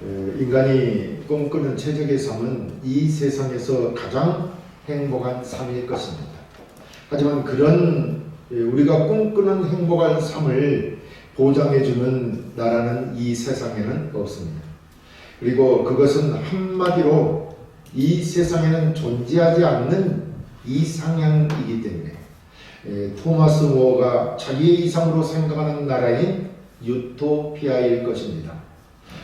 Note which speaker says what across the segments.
Speaker 1: 그 인간이 꿈꾸는 최적의 삶은 이 세상에서 가장 행복한 삶일 것입니다. 하지만 그런 예, 우리가 꿈꾸는 행복한 삶을 보장해주는 나라는 이 세상에는 없습니다. 그리고 그것은 한마디로 이 세상에는 존재하지 않는 이상향이기 때문에 예, 토마스 모어가 자기의 이상으로 생각하는 나라인 유토피아일 것입니다.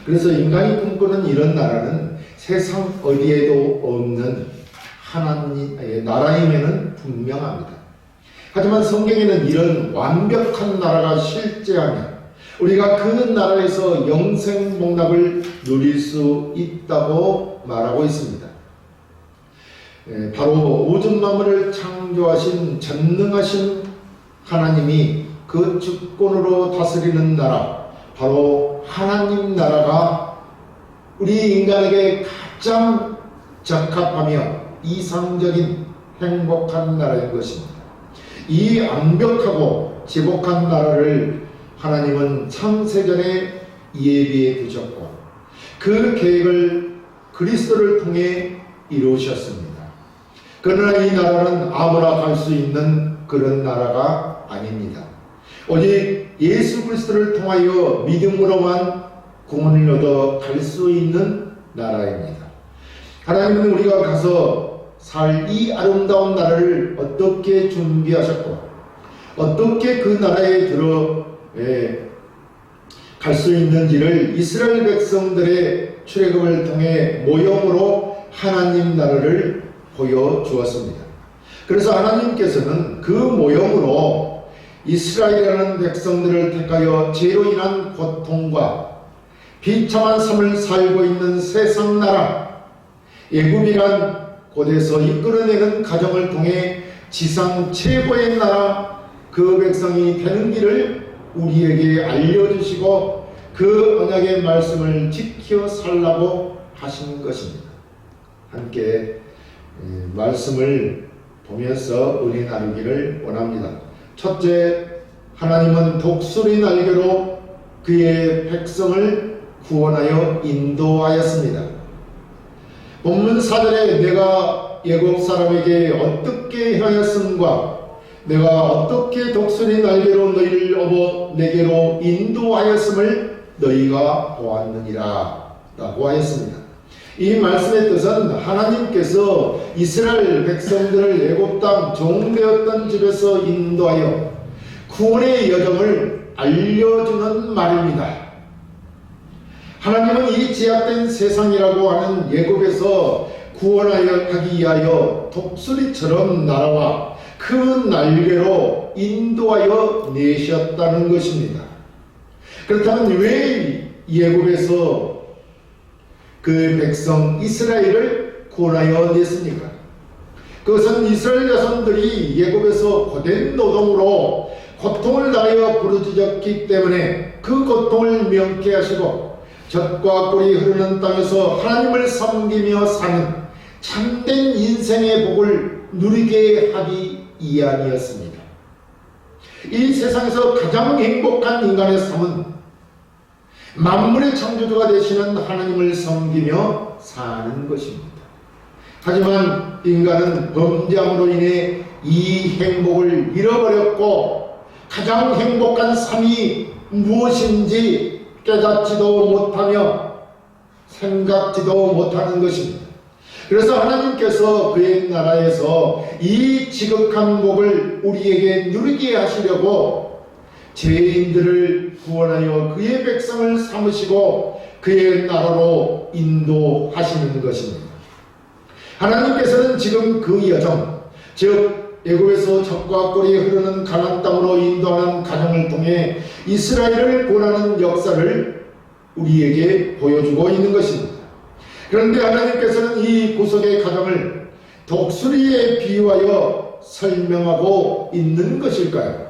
Speaker 1: 그래서 인간이 꿈꾸는 이런 나라는 세상 어디에도 없는 하나님 의 나라임에는 분명합니다. 하지만 성경에는 이런 완벽한 나라가 실제하면 우리가 그 나라에서 영생 복락을 누릴 수 있다고 말하고 있습니다. 예, 바로 우주 만물을 창조하신 전능하신 하나님이 그 주권으로 다스리는 나라, 바로 하나님 나라가 우리 인간에게 가장 적합하며 이상적인 행복한 나라인 것입니다. 이 완벽하고 지복한 나라를 하나님은 창세전에 예비해 두셨고 그 계획을 그리스도를 통해 이루셨습니다. 그러나 이 나라는 아무나 갈 수 있는 그런 나라가 아닙니다. 오직 예수 그리스도를 통하여 믿음으로만 구원을 얻어 갈 수 있는 나라입니다. 하나님은 우리가 가서 살 이 아름다운 나라를 어떻게 준비하셨고 어떻게 그 나라에 들어 갈 수 있는지를 이스라엘 백성들의 출애굽을 통해 모형으로 하나님 나라를 보여 주었습니다. 그래서 하나님께서는 그 모형으로 이스라엘이라는 백성들을 택하여 죄로 인한 고통과 비참한 삶을 살고 있는 세상 나라 예굽이란 곳에서 이끌어내는 가정을 통해 지상 최고의 나라 그 백성이 되는 길을 우리에게 알려주시고 그 언약의 말씀을 지켜 살라고 하신 것입니다. 함께 말씀을 보면서 은혜 나누기를 원합니다. 첫째, 하나님은 독수리 날개로 그의 백성을 구원하여 인도하였습니다. 본문 4절에 내가 예국 사람에게 어떻게 하였음과 내가 어떻게 독수리 날개로 너희를 업어 내게로 인도하였음을 너희가 보았느니라 라고 하였습니다. 이 말씀의 뜻은 하나님께서 이스라엘 백성들을 애굽 땅 종되었던 집에서 인도하여 구원의 여정을 알려주는 말입니다. 하나님은 이 제약된 세상이라고 하는 예굽에서 구원하여 하기 위하여 독수리처럼 날아와 그 날개로 인도하여 내셨다는 것입니다. 그렇다면 왜 예굽에서 그 백성 이스라엘을 구원하여 냈습니까? 그것은 이스라엘 자손들이 예굽에서 고된 노동으로 고통을 당하여 부르짖었기 때문에 그 고통을 명쾌하시고 젖과 꿀이 흐르는 땅에서 하나님을 섬기며 사는 참된 인생의 복을 누리게 하기 이안이었습니다. 이 세상에서 가장 행복한 인간의 삶은 만물의 창조주가 되시는 하나님을 섬기며 사는 것입니다. 하지만 인간은 범죄함으로 인해 이 행복을 잃어버렸고 가장 행복한 삶이 무엇인지 깨닫지도 못하며 생각지도 못하는 것입니다. 그래서 하나님께서 그의 나라에서 이 지극한 복을 우리에게 누리게 하시려고 죄인들을 구원하여 그의 백성을 삼으시고 그의 나라로 인도하시는 것입니다. 하나님께서는 지금 그 여정, 즉 애굽에서 젖과 꿀이 흐르는 가나안 땅으로 인도하는 가정을 통해 이스라엘을 구원하는 역사를 우리에게 보여주고 있는 것입니다. 그런데 하나님께서는 이 구속의 가정을 독수리에 비유하여 설명하고 있는 것일까요?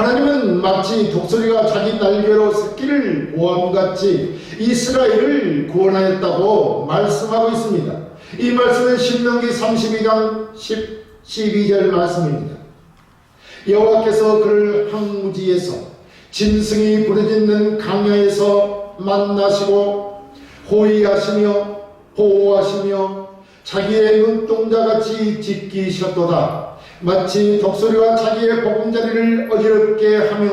Speaker 1: 하나님은 마치 독수리가 자기 날개로 새끼를 모함같이 이스라엘을 구원하였다고 말씀하고 있습니다. 이 말씀은 신명기 32장 10, 12절 말씀입니다. 여호와께서 그를 항무지에서 짐승이 부르짖는 강야에서 만나시고 호위하시며 보호하시며 자기의 눈동자같이 지키셨도다. 마치 독수리가 자기의 보금자리를 어지럽게 하며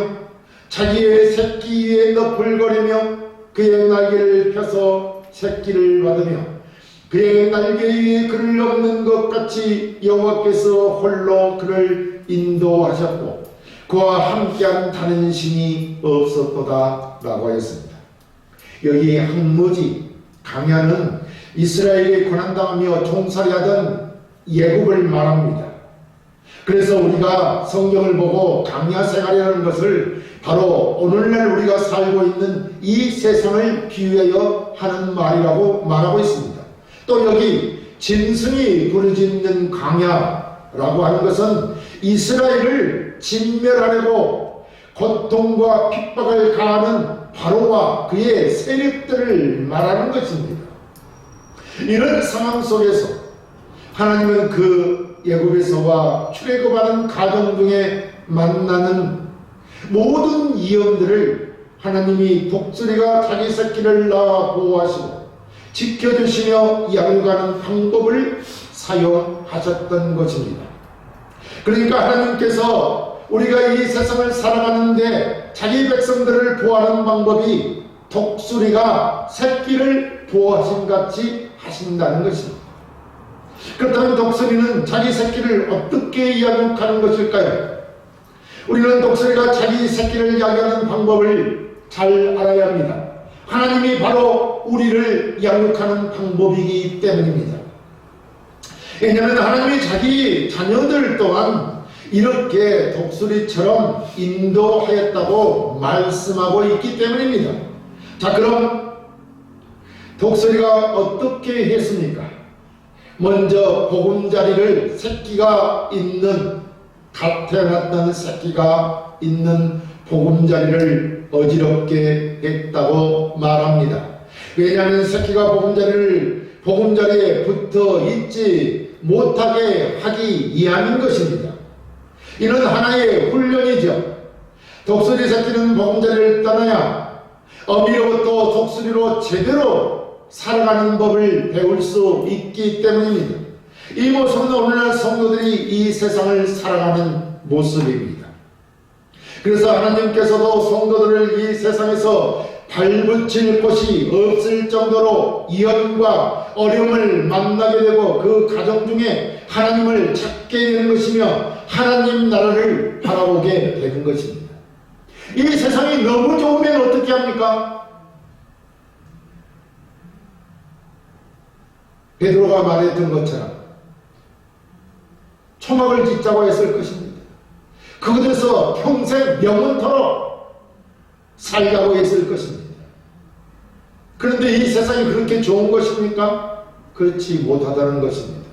Speaker 1: 자기의 새끼 위에 너풀거리며 그의 날개를 펴서 새끼를 받으며 그의 날개 위에 그를 엎는 것 같이 여호와께서 홀로 그를 인도하셨고 그와 함께한 다른 신이 없었도다 라고 했습니다. 여기 항무지 강야는 이스라엘이 고난당하며 종살이하던 예국을 말합니다. 그래서 우리가 성경을 보고 강야 생활이라는 것을 바로 오늘날 우리가 살고 있는 이 세상을 비유하여 하는 말이라고 말하고 있습니다. 또 여기 짐승이 부르짖는 강야라고 하는 것은 이스라엘을 진멸하려고 고통과 핍박을 가하는 바로와 그의 세력들을 말하는 것입니다. 이런 상황 속에서 하나님은 그 예굽에서와 출애굽하는 가정 중에 만나는 모든 위험들을 하나님이 독수리가 자기 새끼를 낳아 보호하시고 지켜주시며 양육하는 방법을 사용하셨던 것입니다. 그러니까 하나님께서 우리가 이 세상을 살아가는데 자기 백성들을 보호하는 방법이 독수리가 새끼를 보호하신 같이 하신다는 것입니다. 그렇다면 독수리는 자기 새끼를 어떻게 양육하는 것일까요? 우리는 독수리가 자기 새끼를 양육하는 방법을 잘 알아야 합니다. 하나님이 바로 우리를 양육하는 방법이기 때문입니다. 왜냐하면 하나님이 자기 자녀들 또한 이렇게 독수리처럼 인도하였다고 말씀하고 있기 때문입니다. 자, 그럼 독수리가 어떻게 했습니까? 먼저 보금자리를 새끼가 있는 갓 태어났던 새끼가 있는 보금자리를 어지럽게 했다고 말합니다. 왜냐하면 새끼가 보금자리를 보금자리에 붙어 있지 못하게 하기 위함인 것입니다. 이는 하나의 훈련이죠. 독수리 새끼는 보금자리를 떠나야 어미로부터 독수리로 제대로 살아가는 법을 배울 수 있기 때문입니다. 이 모습은 오늘날 성도들이 이 세상을 살아가는 모습입니다. 그래서 하나님께서도 성도들을 이 세상에서 발붙일 곳이 없을 정도로 위험과 어려움을 만나게 되고 그 가정 중에 하나님을 찾게 되는 것이며 하나님 나라를 바라보게 되는 것입니다. 이 세상이 너무 좋으면 어떻게 합니까? 베드로가 말했던 것처럼 초막을 짓자고 했을 것입니다. 그곳에서 평생 영원토록 살자고 했을 것입니다. 그런데 이 세상이 그렇게 좋은 것입니까? 그렇지 못하다는 것입니다.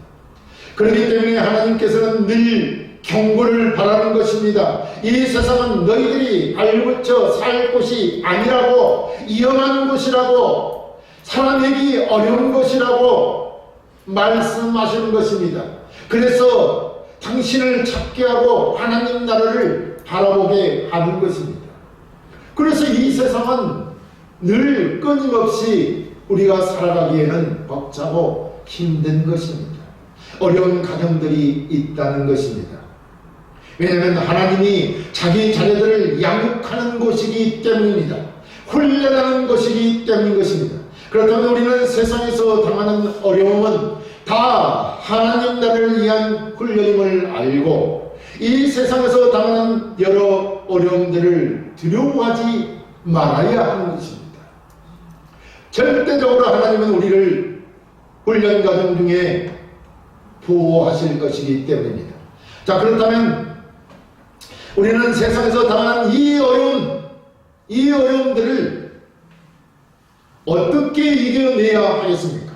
Speaker 1: 그렇기 때문에 하나님께서는 늘 경고를 바라는 것입니다. 이 세상은 너희들이 발붙여 살 곳이 아니라고 위험한 곳이라고 살아내기 어려운 것이라고 말씀하시는 것입니다. 그래서 당신을 찾게 하고 하나님 나라를 바라보게 하는 것입니다. 그래서 이 세상은 늘 끊임없이 우리가 살아가기에는 벅차고 힘든 것입니다. 어려운 가정들이 있다는 것입니다. 왜냐하면 하나님이 자기 자녀들을 양육하는 곳이기 때문입니다. 훈련하는 것이기 때문인 것입니다. 그렇다면 우리는 세상에서 당하는 어려움은 다 하나님 나라를 위한 훈련임을 알고 이 세상에서 당하는 여러 어려움들을 두려워하지 말아야 하는 것입니다. 절대적으로 하나님은 우리를 훈련 과정 중에 보호하실 것이기 때문입니다. 자, 그렇다면 우리는 세상에서 당하는 이 어려움, 이 어려움들을 어떻게 이겨내야 하겠습니까?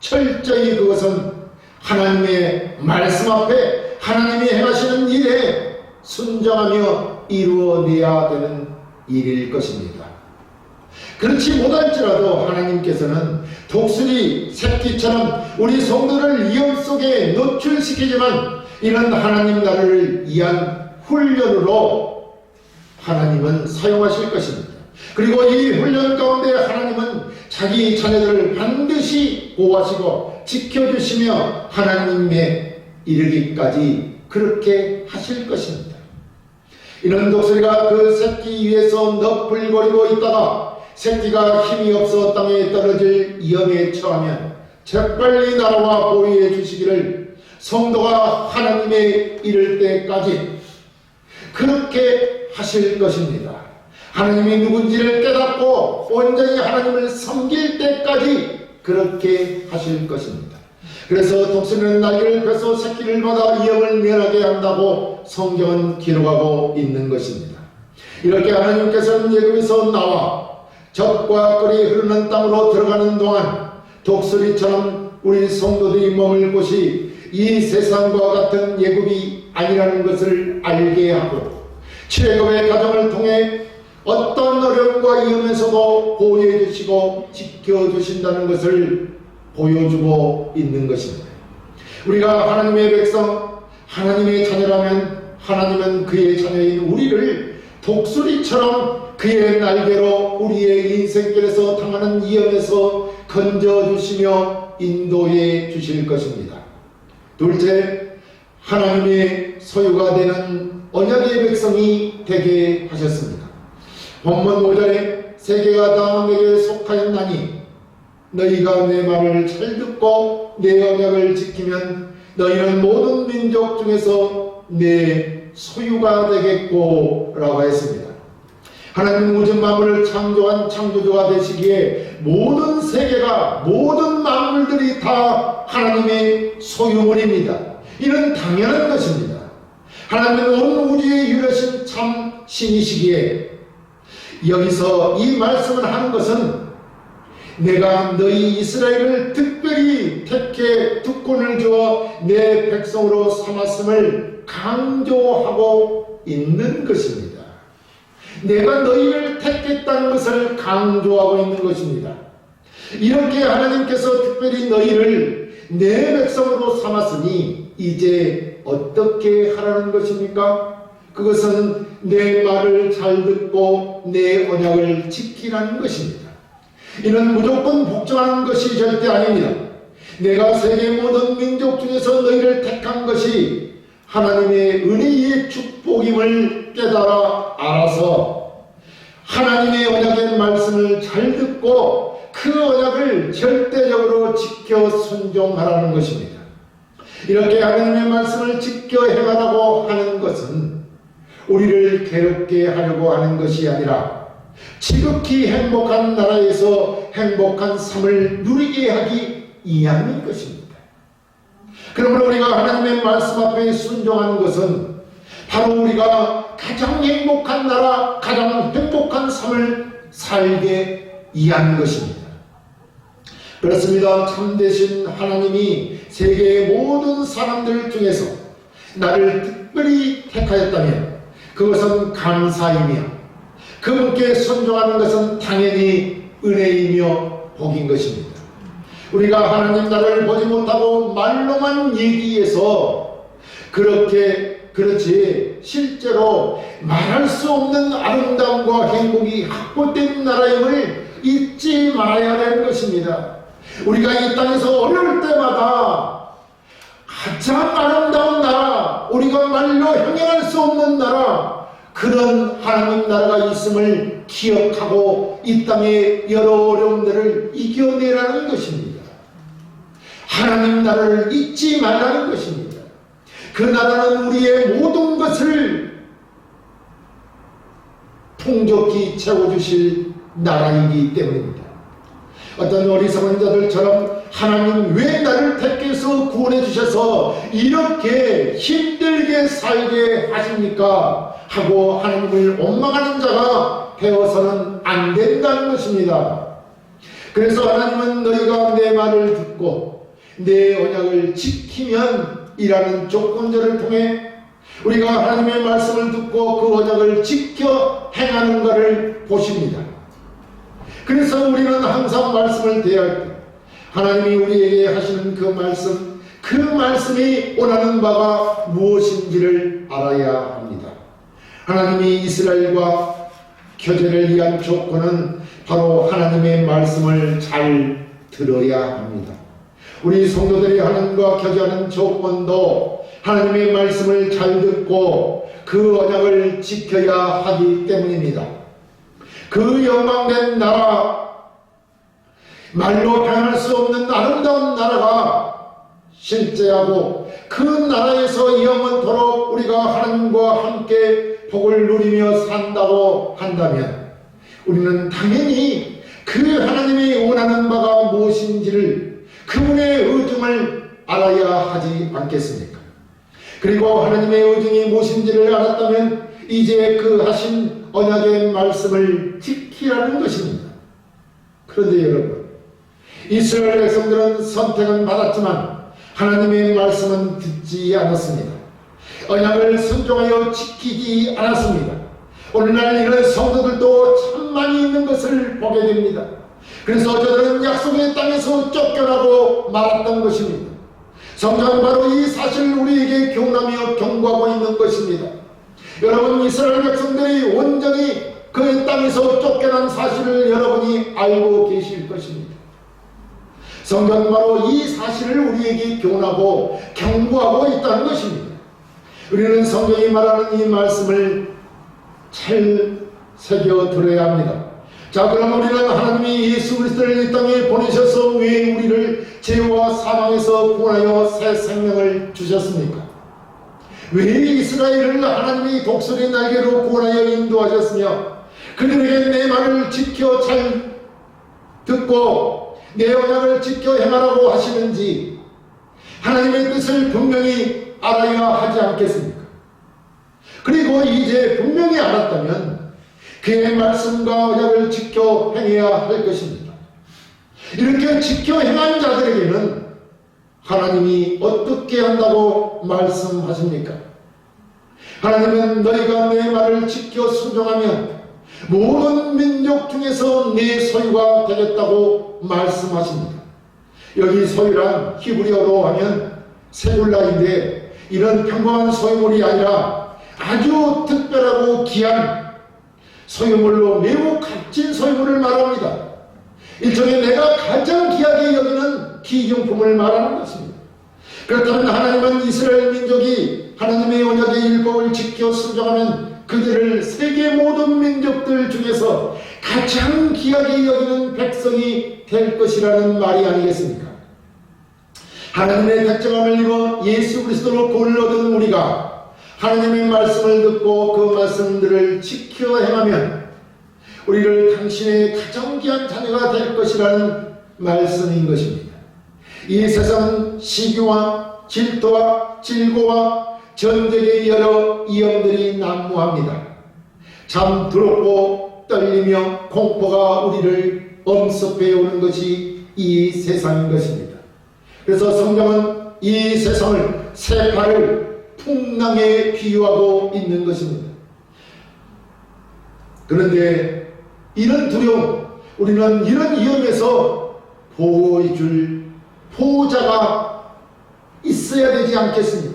Speaker 1: 철저히 그것은 하나님의 말씀 앞에 하나님이 행하시는 일에 순종하며 이루어내야 되는 일일 것입니다. 그렇지 못할지라도 하나님께서는 독수리 새끼처럼 우리 성도를 위험 속에 노출시키지만 이는 하나님 나라를 위한 훈련으로 하나님은 사용하실 것입니다. 그리고 이 훈련 가운데 자기 자녀들을 반드시 보호하시고 지켜주시며 하나님의 이르기까지 그렇게 하실 것입니다. 이런 독수리가 그 새끼 위에서 너풀거리고 있다가 새끼가 힘이 없어 땅에 떨어질 위험에 처하면 재빨리 나라와 보호해 주시기를 성도가 하나님의 이를 때까지 그렇게 하실 것입니다. 하나님이 누군지를 깨닫고 온전히 하나님을 섬길 때까지 그렇게 하실 것입니다. 그래서 독수리는 날개를 펴서 새끼를 받아 위험을 면하게 한다고 성경은 기록하고 있는 것입니다. 이렇게 하나님께서는 예굽에서 나와 적과 꿀이 흐르는 땅으로 들어가는 동안 독수리처럼 우리 성도들이 머물 곳이 이 세상과 같은 예굽이 아니라는 것을 알게 하고 출애굽의 과정을 통해 어떤 어려움과 위험에서도 보호해 주시고 지켜 주신다는 것을 보여주고 있는 것입니다. 우리가 하나님의 백성, 하나님의 자녀라면 하나님은 그의 자녀인 우리를 독수리처럼 그의 날개로 우리의 인생길에서 당하는 위험에서 건져 주시며 인도해 주실 것입니다. 둘째, 하나님의 소유가 되는 언약의 백성이 되게 하셨습니다. 본문 5절에 세계가 다 내게 속하였나니 너희가 내 말을 잘 듣고 내 언약을 지키면 너희는 모든 민족 중에서 내 소유가 되겠고 라고 했습니다. 하나님 우주 만물을 창조한 창조주가 되시기에 모든 세계가 모든 만물들이 다 하나님의 소유물입니다. 이는 당연한 것입니다. 하나님은 온 우주의 유일하신 참 신이시기에 여기서 이 말씀을 하는 것은 내가 너희 이스라엘을 특별히 택해 특권을 주어 내 백성으로 삼았음을 강조하고 있는 것입니다. 내가 너희를 택했다는 것을 강조하고 있는 것입니다. 이렇게 하나님께서 특별히 너희를 내 백성으로 삼았으니 이제 어떻게 하라는 것입니까? 그것은 내 말을 잘 듣고 내 언약을 지키라는 것입니다. 이는 무조건 복종하는 것이 절대 아닙니다. 내가 세계 모든 민족 중에서 너희를 택한 것이 하나님의 은혜의 축복임을 깨달아 알아서 하나님의 언약의 말씀을 잘 듣고 그 언약을 절대적으로 지켜 순종하라는 것입니다. 이렇게 하나님의 말씀을 지켜 행하라고 하는 것은 우리를 괴롭게 하려고 하는 것이 아니라 지극히 행복한 나라에서 행복한 삶을 누리게 하기 위함인 것입니다. 그러므로 우리가 하나님의 말씀 앞에 순종하는 것은 바로 우리가 가장 행복한 나라, 가장 행복한 삶을 살게 위한 것입니다. 그렇습니다. 참되신 하나님이 세계의 모든 사람들 중에서 나를 특별히 택하였다면 그것은 감사이며 그분께 순종하는 것은 당연히 은혜이며 복인 것입니다. 우리가 하나님 나라를 보지 못하고 말로만 얘기해서 그렇게 그렇지 실제로 말할 수 없는 아름다움과 행복이 확보된 나라임을 잊지 말아야 할 것입니다. 우리가 이 땅에서 어려울 때마다 말로 형용할 수 없는 나라, 그런 하나님 나라가 있음을 기억하고 이 땅의 여러 어려움들을 이겨내라는 것입니다. 하나님 나라를 잊지 말라는 것입니다. 그 나라는 우리의 모든 것을 풍족히 채워주실 나라이기 때문입니다. 어떤 어리석은 자들처럼 하나님 왜 나를 택해서 구원해 주셔서 이렇게 힘들게 살게 하십니까? 하고 하나님을 원망하는 자가 되어서는 안 된다는 것입니다. 그래서 하나님은 너희가 내 말을 듣고 내 언약을 지키면 이라는 조건절을 통해 우리가 하나님의 말씀을 듣고 그 언약을 지켜 행하는 것을 보십니다. 그래서 우리는 항상 말씀을 대할 때 하나님이 우리에게 하시는 그 말씀, 그 말씀이 원하는 바가 무엇인지를 알아야 합니다. 하나님이 이스라엘과 교제를 위한 조건은 바로 하나님의 말씀을 잘 들어야 합니다. 우리 성도들이 하나님과 교제하는 조건도 하나님의 말씀을 잘 듣고 그 언약을 지켜야 하기 때문입니다. 그 영광된 나라, 말로 표현할 수 없는 아름다운 나라가 실제하고 그 나라에서 영원토록 우리가 하나님과 함께 복을 누리며 산다고 한다면 우리는 당연히 그 하나님이 원하는 바가 무엇인지를 그분의 의중을 알아야 하지 않겠습니까? 그리고 하나님의 의중이 무엇인지를 알았다면 이제 그 하신 언약의 말씀을 지키라는 것입니다. 그런데 여러분, 이스라엘 백성들은 선택은 받았지만 하나님의 말씀은 듣지 않았습니다. 언약을 순종하여 지키지 않았습니다. 오늘날 이런 성도들도 참 많이 있는 것을 보게 됩니다. 그래서 저들은 약속의 땅에서 쫓겨나고 말았던 것입니다. 성경은 바로 이 사실을 우리에게 교훈하며 경고하고 있는 것입니다. 여러분 이스라엘 백성들이 온전히 그 땅에서 쫓겨난 사실을 여러분이 알고 계실 것입니다. 성경은 바로 이 사실을 우리에게 교훈하고 경고하고 있다는 것입니다. 우리는 성경이 말하는 이 말씀을 잘 새겨 들어야 합니다. 자, 그럼 우리는 하나님이 예수 그리스도를 이 땅에 보내셔서 왜 우리를 죄와 사망에서 구원하여 새 생명을 주셨습니까? 왜 이스라엘을 하나님이 독수리 날개로 구원하여 인도하셨으며 그들에게 내 말을 지켜 잘 듣고 내 언약을 지켜 행하라고 하시는지 하나님의 뜻을 분명히 알아야 하지 않겠습니까? 그리고 이제 분명히 알았다면 그의 말씀과 언약을 지켜 행해야 할 것입니다. 이렇게 지켜 행한 자들에게는 하나님이 어떻게 한다고 말씀하십니까? 하나님은 너희가 내 말을 지켜 순종하면 모든 민족 중에서 내 소유가 되겠다고 말씀하십니다. 여기 소유란 히브리어로 하면 세굴라인데 이런 평범한 소유물이 아니라 아주 특별하고 귀한 소유물로 매우 값진 소유물을 말합니다. 일종의 내가 가장 귀하게 여기는 기경품을 말하는 것입니다. 그렇다면 하나님은 이스라엘 민족이 하나님의 언약의 율법을 지켜 순종하면 그들을 세계 모든 민족들 중에서 가장 귀하게 여기는 백성이 될 것이라는 말이 아니겠습니까? 하나님의 택정함을 이루어 예수 그리스도로 얻은 우리가 하나님의 말씀을 듣고 그 말씀들을 지켜 행하면 우리를 당신의 가장 귀한 자녀가 될 것이라는 말씀인 것입니다. 이 세상은 시기와 질투와 질고와 전쟁의 여러 위험들이 난무합니다. 참 두렵고 떨리며 공포가 우리를 엄습해 오는 것이 이 세상인 것입니다. 그래서 성경은 이 세상을 새파를 풍랑에 비유하고 있는 것입니다. 그런데 이런 두려움, 우리는 이런 위험에서 보호해 줄 보호자가 있어야 되지 않겠습니까?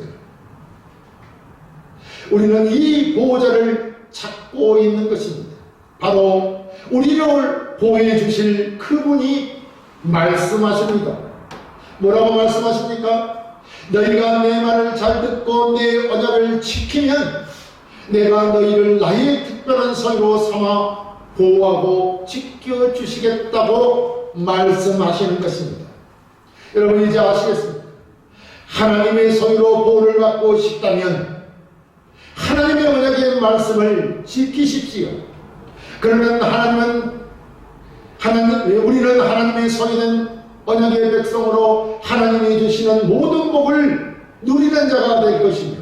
Speaker 1: 우리는 이 보호자를 찾고 있는 것입니다. 바로 우리를 보호해 주실 그분이 말씀하십니다. 뭐라고 말씀하십니까? 너희가 내 말을 잘 듣고 내 언약을 지키면 내가 너희를 나의 특별한 소유로 삼아 보호하고 지켜주시겠다고 말씀하시는 것입니다. 여러분 이제 아시겠습니까? 하나님의 소유로 보호를 받고 싶다면 하나님의 언약의 말씀을 지키십시오. 그러면 하나님은 하나님 우리는 하나님의 소유된 언약의 백성으로 하나님이 주시는 모든 복을 누리는 자가 될 것이며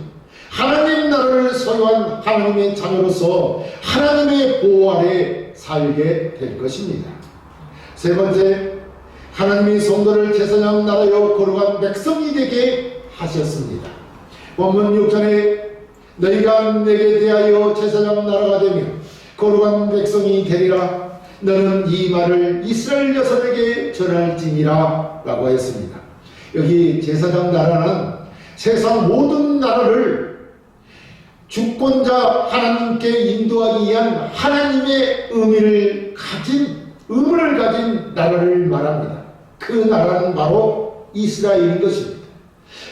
Speaker 1: 하나님 나라를 소유한 하나님의 자녀로서 하나님의 보호 아래 살게 될 것입니다. 세 번째, 하나님이 성도를 제사장 나라여 거룩한 백성이 되게 하셨습니다. 본문 6절에 너희가 내게 대하여 제사장 나라가 되며 거룩한 백성이 되리라 너는 이 말을 이스라엘 여성에게 전할지니라 라고 했습니다. 여기 제사장 나라는 세상 모든 나라를 주권자 하나님께 인도하기 위한 하나님의 의미를 가진 의문을 가진 나라를 말합니다. 그 나라는 바로 이스라엘인 것입니다.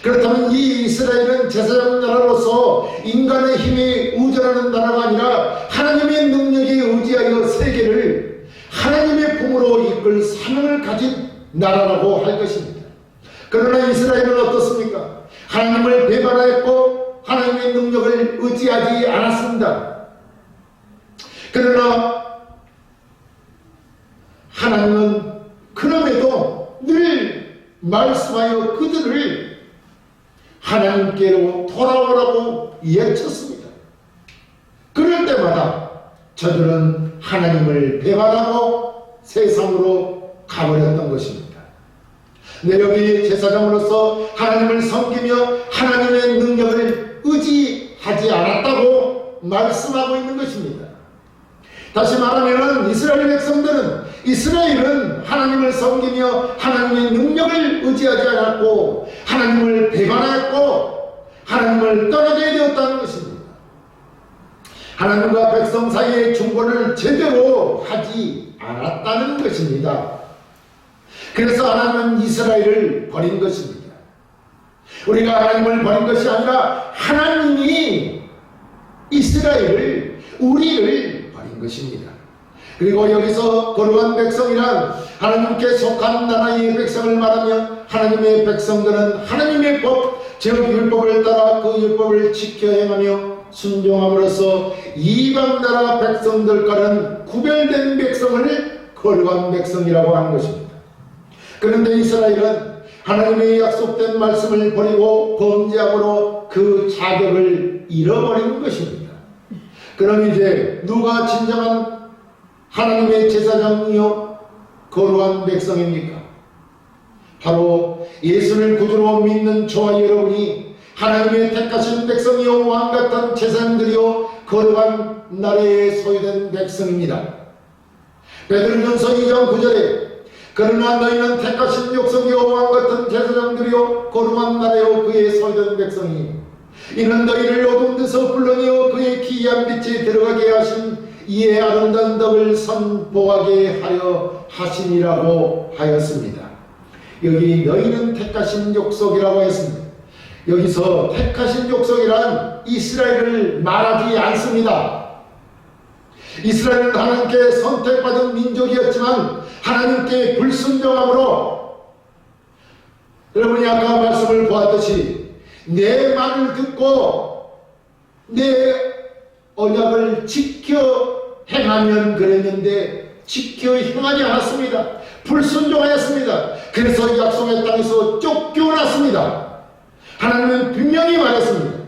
Speaker 1: 그렇다면 이 이스라엘은 제사장 나라로서 인간의 힘에 의존하는 나라가 아니라 하나님의 능력에 의지하여 세계를 하나님의 품으로 이끌 사명을 가진 나라라고 할 것입니다. 그러나 이스라엘은 어떻습니까? 하나님을 배반하였고 하나님의 능력을 의지하지 않았습니다. 그러나 하나님은 그럼에도 늘 말씀하여 그들을 하나님께로 돌아오라고 외쳤습니다. 그럴 때마다 저들은 하나님을 배반하고 세상으로 가버렸던 것입니다. 내 여기 제사장으로서 하나님을 섬기며 하나님의 능력을 의지하지 않았다고 말씀하고 있는 것입니다. 다시 말하면 이스라엘 백성들은 이스라엘은 하나님을 섬기며 하나님의 능력을 의지하지 않았고 하나님을 배반하였고 하나님을 떠나게 되었다는 것입니다. 하나님과 백성 사이의 중보를 제대로 하지 않았다는 것입니다. 그래서 하나님은 이스라엘을 버린 것입니다. 우리가 하나님을 버린 것이 아니라 하나님이 이스라엘을 우리를 것입니다. 그리고 여기서 거룩한 백성이란 하나님께 속한 나라의 백성을 말하며 하나님의 백성들은 하나님의 법, 즉 율법을 따라 그 율법을 지켜 행하며 순종함으로써 이방 나라 백성들과는 구별된 백성을 거룩한 백성이라고 하는 것입니다. 그런데 이스라엘은 하나님의 약속된 말씀을 버리고 범죄함으로 그 자격을 잃어버린 것입니다. 그럼 이제 누가 진정한 하나님의 제사장이요 거룩한 백성입니까? 바로 예수를 구주로 믿는 저와 여러분이 하나님의 택하신 백성이요 왕 같은 제사장들이요 거룩한 나라에 소유된 백성입니다. 베드로전서 2장 9절에 그러나 너희는 택하신 육성이요 왕 같은 제사장들이요 거룩한 나라요 그의 소유된 백성이 이는 너희를 어둠 데서 불러내어 그의 기이한 빛에 들어가게 하신 이의 아름다운 덕을 선보하게 하려 하시니라고 하였습니다. 여기 너희는 택하신 족속이라고 했습니다. 여기서 택하신 족속이란 이스라엘을 말하지 않습니다. 이스라엘은 하나님께 선택받은 민족이었지만 하나님께 불순종함으로 여러분이 아까 말씀을 보았듯이 내 말을 듣고 내 언약을 지켜 행하면 그랬는데 지켜 행하지 않았습니다. 불순종하였습니다. 그래서 약속의 땅에서 쫓겨났습니다. 하나님은 분명히 말했습니다.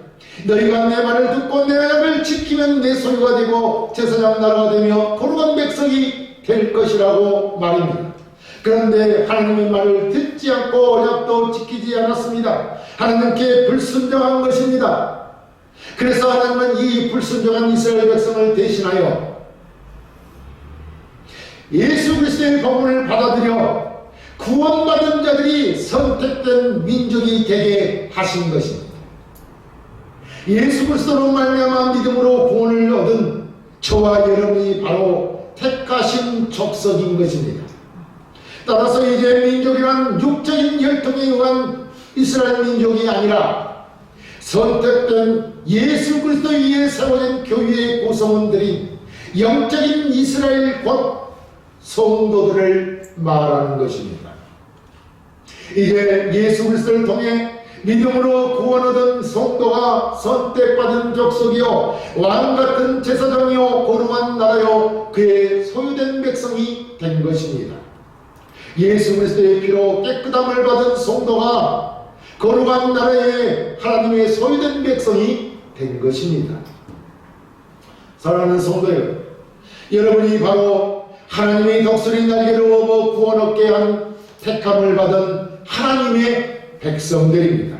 Speaker 1: 너희가 내 말을 듣고 내 언약을 지키면 내 소유가 되고 제사장 나라가 되며 거룩한 백성이 될 것이라고 말입니다. 그런데 하나님의 말을 듣지 않고 언약도 지키지 않았습니다. 하나님께 불순종한 것입니다. 그래서 하나님은 이 불순종한 이스라엘 백성을 대신하여 예수 그리스도의 복음을 받아들여 구원받은 자들이 선택된 민족이 되게 하신 것입니다. 예수 그리스도로 말미암아 믿음으로 구원을 얻은 저와 여러분이 바로 택하신 족속인 것입니다. 따라서 이제 민족이란 육적인 혈통에 의한 이스라엘 민족이 아니라 선택된 예수 그리스도 위에 세워진 교회의 구성원들인 영적인 이스라엘 곧 성도들을 말하는 것입니다. 이제 예수 그리스도를 통해 믿음으로 구원 얻은 성도가 선택받은 족속이요 왕 같은 제사장이요 거룩한 나라요 그의 소유된 백성이 된 것입니다. 예수 그리스도의 피로 깨끗함을 받은 성도가 거룩한 나라의 하나님의 소유된 백성이 된 것입니다. 사랑하는 성도여, 여러분이 바로 하나님의 독수리 날개를 업어 구원 얻게 한 택함을 받은 하나님의 백성들입니다.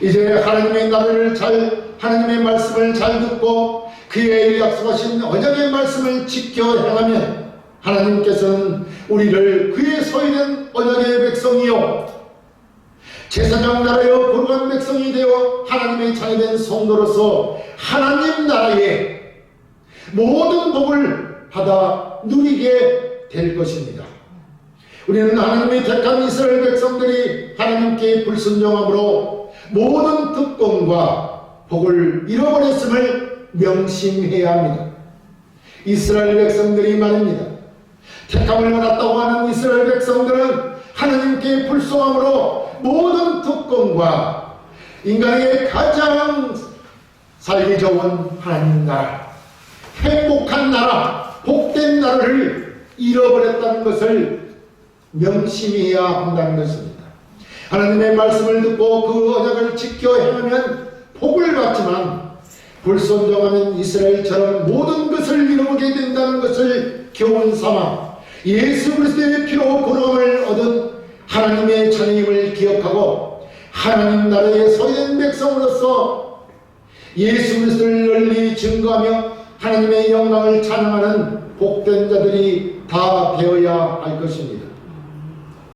Speaker 1: 이제 하나님의 나라를 잘, 하나님의 말씀을 잘 듣고 그의 약속하신 언약의 말씀을 지켜 행하면 하나님께서는 우리를 그의 소유된 언약의 백성이요 제사장 나라여 거룩한 백성이 되어 하나님의 자녀된 성도로서 하나님 나라의 모든 복을 받아 누리게 될 것입니다. 우리는 하나님의 택한 이스라엘 백성들이 하나님께 불순종함으로 모든 특권과 복을 잃어버렸음을 명심해야 합니다. 이스라엘 백성들이 말입니다. 택함을 받았다고 하는 이스라엘 백성들은 하나님께 불송함으로 모든 특권과 인간에게 가장 살기 좋은 하나님 나라, 행복한 나라, 복된 나라를 잃어버렸다는 것을 명심해야 한다는 것입니다. 하나님의 말씀을 듣고 그 언약을 지켜 행하면 복을 받지만 불순종하는 이스라엘처럼 모든 것을 잃어보게 된다는 것을 교훈 삼아 예수 그리스도의 피로 구원을 얻은 하나님의 자녀임을 기억하고 하나님 나라의 소유된 백성으로서 예수 그리스도를 널리 증거하며 하나님의 영광을 찬양하는 복된 자들이 다 되어야 할 것입니다.